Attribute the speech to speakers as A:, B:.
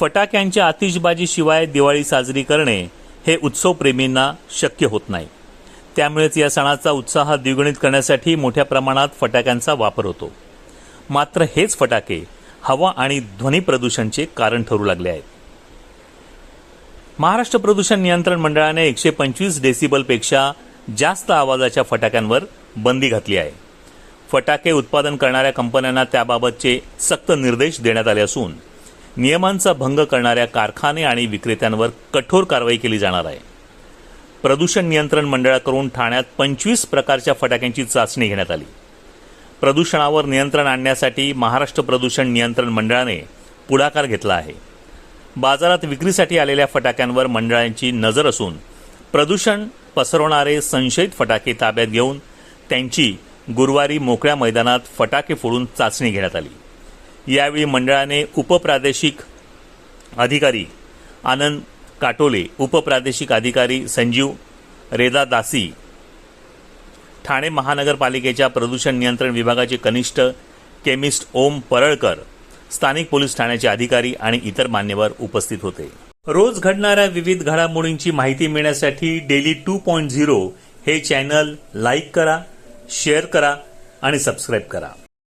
A: फटाक्यांच्या आतिषबाजीशिवाय दिवाळी साजरी करणे हे उत्सवप्रेमींना शक्य होत नाही. त्यामुळेच या सणाचा उत्साह द्विगुणित करण्यासाठी मोठ्या प्रमाणात फटाक्यांचा वापर होतो. मात्र हेच फटाके हवा आणि ध्वनी प्रदूषणचे कारण ठरू लागले आहेत. महाराष्ट्र प्रदूषण नियंत्रण मंडळाने एकशे पंचवीस डेसिबलपेक्षा जास्त आवाजाच्या फटाक्यांवर बंदी घातली आहे. फटाके उत्पादन करणाऱ्या कंपन्यांना त्याबाबतचे सक्त निर्देश देण्यात आले असून नियमांचा भंग करणाऱ्या कारखाने आणि विक्रेत्यांवर कठोर कारवाई केली जाणार आहे. प्रदूषण नियंत्रण मंडळाकडून ठाण्यात पंचवीस प्रकारच्या फटाक्यांची चाचणी घेण्यात आली. प्रदूषणावर नियंत्रण आणण्यासाठी महाराष्ट्र प्रदूषण नियंत्रण मंडळाने पुढाकार घेतला आहे. बाजारात विक्रीसाठी आलेल्या फटाक्यांवर मंडळांची नजर असून प्रदूषण पसरवणारे संशयित फटाके ताब्यात घेऊन त्यांची गुरुवारी मोकळ्या मैदानात फटाके फोडून चाचणी घेण्यात आली. यावेळी मंडळाने उपप्रादेशिक अधिकारी आनंद काटोले उपप्रादेशिक अधिकारी संजीव रेदा दासी ठाणे महानगरपालिकेच्या प्रदूषण नियंत्रण विभागाचे कनिष्ठ केमिस्ट ओम परळकर स्थानिक पोलीस ठाण्याचे अधिकारी आणि इतर मान्यवर उपस्थित होते. रोज घडणाऱ्या विविध घडामोडींची माहिती मिळण्यासाठी डेली टू पॉईंट झिरो हे चॅनल लाईक करा शेअर करा आणि सबस्क्राईब करा.